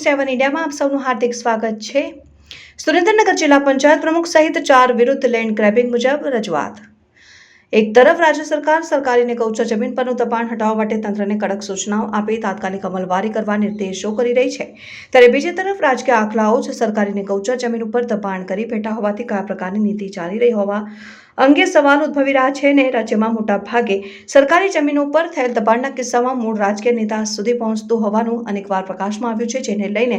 સેવન ઇન્ડિયામાં સૌનું હાર્દિક સ્વાગત છે. સુરેન્દ્રનગર જિલ્લા પંચાયત પ્રમુખ સહિત ચાર વિરુદ્ધ લેન્ડ ગ્રેબિંગ મુજબ રજૂઆત. એક તરફ રાજ્ય સરકાર સરકારીને કૌચા જમીન પરનું દબાણ હટાવવા માટે તંત્રને કડક સૂચનાઓ આપી તાત્કાલિક અમલવારી કરવા નિર્દેશો કરી રહી છે. ત્યારે બીજી તરફ રાજકીય આખલાઓ જ સરકારીને કૌચા જમીન ઉપર દબાણ કરી બેઠા હોવાથી કયા પ્રકારની નીતિ ચાલી રહી હોવા અંગે સવાલ ઉદ્ભવી રહ્યા છે ને રાજ્યમાં મોટા ભાગે સરકારી જમીનો પર થયેલ દબાણના કિસ્સામાં મૂળ રાજકીય નેતા સુધી પહોંચતું હોવાનું અનેકવાર પ્રકાશમાં આવ્યું છે, જેને લઈને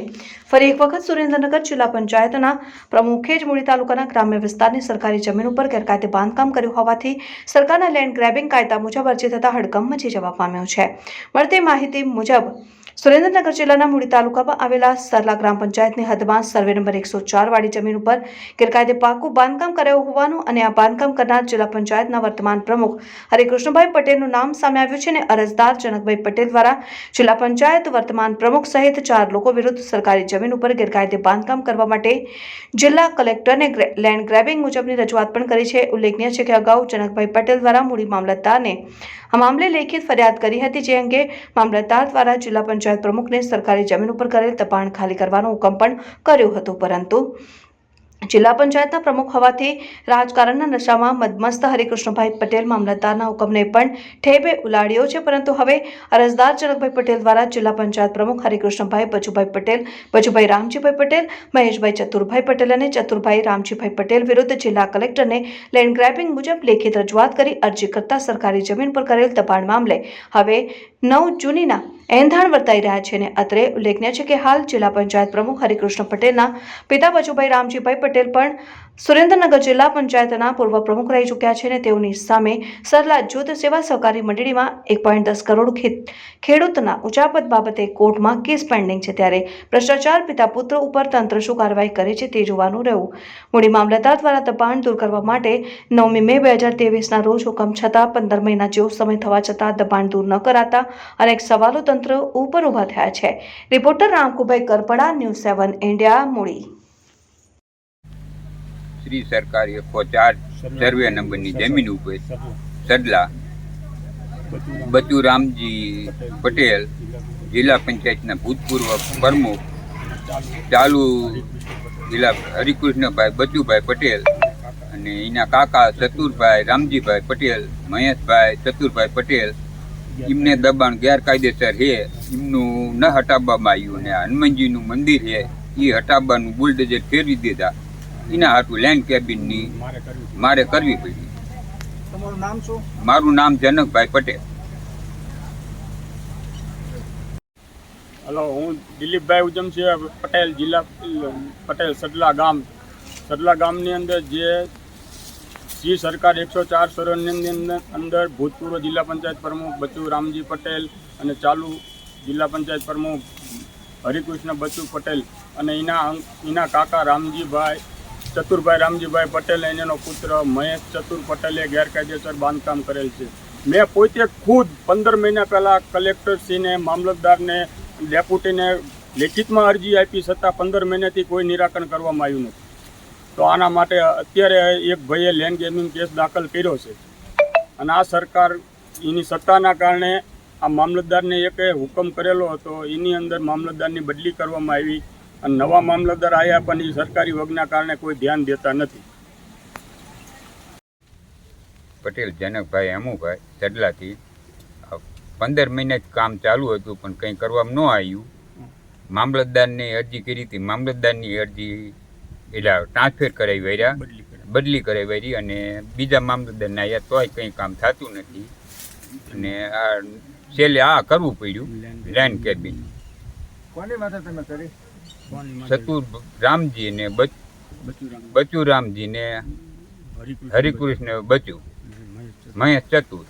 ફરી એક વખત સુરેન્દ્રનગર જિલ્લા પંચાયતના પ્રમુખે જ મૂળી તાલુકાના ગ્રામ્ય વિસ્તારની સરકારી જમીન ઉપર ગેરકાયદે બાંધકામ કર્યું હોવાથી સરકારના લેન્ડ ગ્રેબિંગ કાયદા મુજબ અરજી થતાં હડકંપ મચી જવા પામ્યો છે. મળતી માહિતી મુજબ સુરેન્દ્રનગર જિલ્લાના મૂળી તાલુકામાં આવેલા સરલા ગ્રામ પંચાયતની હદમાં સર્વે નંબર એકસો ચાર વાળી જમીન ઉપર ગેરકાયદે પાકું બાંધકામ કરાયું હોવાનું અને આ બાંધકામ કરનાર જિલ્લા પંચાયતના વર્તમાન પ્રમુખ હરિકૃષ્ણભાઈ પટેલનું નામ સામે આવ્યું છે અને અરજદાર જનકભાઈ પટેલ દ્વારા જિલ્લા પંચાયત વર્તમાન પ્રમુખ સહિત ચાર લોકો વિરુદ્ધ સરકારી જમીન ઉપર ગેરકાયદે બાંધકામ કરવા માટે જિલ્લા કલેક્ટરને લેન્ડ ગ્રેબિંગ મુજબની રજૂઆત પણ કરી છે. ઉલ્લેખનીય છે કે અગાઉ જનકભાઈ પટેલ દ્વારા મૂડી મામલતદારને આ મામલે લેખિત ફરિયાદ કરી હતી જે અંગે મામલતદાર દ્વારા જિલ્લા પંચાયત પ્રમુખને સરકારી જમીન ઉપર કરેલ દબાણ ખાલી કરવાનો હુકમ પણ કર્યો હતો પરંતુ જિલ્લા પંચાયતના પ્રમુખ હોવાથી રાજકારણના નશામાં મદમસ્ત હરિકૃષ્ણભાઈ પટેલ મામલતદારના હુકમને પણ ઠેબે ઉલાડ્યો છે. પરંતુ હવે અરજદાર જનકભાઈ પટેલ દ્વારા જિલ્લા પંચાયત પ્રમુખ હરિકૃષ્ણભાઈ, બચુભાઈ પટેલ, બચુભાઈ રામજીભાઈ પટેલ, મહેશભાઈ ચતુરભાઈ પટેલ અને ચતુરભાઈ રામજીભાઈ પટેલ વિરુદ્ધ જિલ્લા કલેક્ટરને લેન્ડ ગ્રેબિંગ મુજબ લેખિત રજૂઆત કરી અરજી કરતા સરકારી જમીન પર કરેલ દબાણ મામલે હવે નવ જૂનીના એંધાણ વર્તાઈ રહ્યા છે અને અત્રે ઉલ્લેખનીય છે કે હાલ જિલ્લા પંચાયત પ્રમુખ હરિકૃષ્ણ પટેલના પિતા બચુભાઈ રામજીભાઈ પટેલ પણ સુરેન્દ્રનગર જિલ્લા પંચાયતના પૂર્વ પ્રમુખ રહી ચૂક્યા છે અને તેઓની સામે સરલા જૂથ સેવા સહકારી મંડળીમાં એક પોઈન્ટ દસ કરોડ ખેડૂતના ઉચાપત બાબતે કોર્ટમાં કેસ પેન્ડિંગ છે ત્યારે ભ્રષ્ટાચાર પિતા પુત્ર ઉપર તંત્ર શું કાર્યવાહી કરે છે તે જોવાનું રહ્યું. મૂડી મામલતદાર દ્વારા દબાણ દૂર કરવા માટે નવમી મે બે હજાર તેવીસના રોજ હુકમ છતાં પંદર મહિના જેવો સમય થવા છતાં દબાણ દૂર ન કરાતા અનેક સવાલો તંત્ર ઉપર ઊભા થયા છે. Reporter Ramkubhai Karpada, news seven India, મૂડી. શ્રી સરકાર એકસો ચાર સર્વે નંબરની જમીન ઉપર સડલા બચુરામજી પટેલ જિલ્લા પંચાયતના ભૂતપૂર્વ પ્રમુખ, ચાલુ જિલ્લા હરિકૃષ્ણભાઈ બચુભાઈ પટેલ અને એના કાકા ચતુરભાઈ રામજીભાઈ પટેલ, મહેશભાઈ ચતુરભાઈ પટેલ, એમને દબાણ ગેરકાયદેસર છે. એમનું ન હટાવવામાં આવ્યું અને હનુમાનજીનું મંદિર છે. એ હટાવવાનું બુલડોઝર ફેરવી દીધા. એના હાટું લેન્ડ કેબિનની મારે કરવી પડી. તમારું નામ શું? મારું નામ જનકભાઈ પટેલ. હલો હું દિલીપભાઈ ઉધમસિંહ પટેલ જિલ્લા પટેલ સડલા ગામ. સડલા ગામની અંદર જે શ્રી સરકાર એકસો ચાર સરોવરની અંદર ભૂતપૂર્વ જિલ્લા પંચાયત પ્રમુખ બચુ રામજી પટેલ અને ચાલુ જિલ્લા પંચાયત પ્રમુખ હરિકૃષ્ણ બચુ પટેલ અને એના એના કાકા રામજીભાઈ ચતુરભાઈ રામજીભાઈ પટેલ એનો પુત્ર મહેશ ચતુર પટેલે ગેરકાયદેસર બાંધકામ કરેલ છે. મેં પોતે ખુદ પંદર મહિના પહેલાં કલેક્ટરશ્રીને મામલતદારને, ડેપ્યુટીને લેખિતમાં અરજી આપી છતાં પંદર મહિનાથી કોઈ નિરાકરણ કરવામાં આવ્યું નથી. તો આના માટે અત્યારે એક ભાઈએ લેન્ડ ગેમિંગ કેસ દાખલ કર્યો છે. અને આ સરકાર એની સત્તાના કારણે આ મામલતદારને એક હુકમ કરેલો હતો. એની અંદર મામલતદારની બદલી કરવામાં આવી. અને નવા મામલતદાર આવ્યા પણ એ સરકારી વગના કારણે કોઈ ધ્યાન દેતા નથી. પટેલ જનકભાઈ અમુભાઈ ચડલાથી પંદર મહિને જ કામ ચાલુ હતું પણ કંઈ કરવામાં ન આવ્યું. મામલતદારને અરજી કરી હતી. મામલતદારની અરજી એટલે ટ્રાન્સફર કરાવી વર્યા. બદલી કરાવી વરી અને બીજા મામલતદારને આવ્યા તોય કંઈ કામ થતું નથી. અને આ છેલ્લે આ કરવું પડ્યું. લેન્ડ કેબિન કોની માથે તમે કરી? ચતુર રામજી ને બચ બચુરામજી ને હરિકૃષ્ણ બચુ મહેશ ચતુર.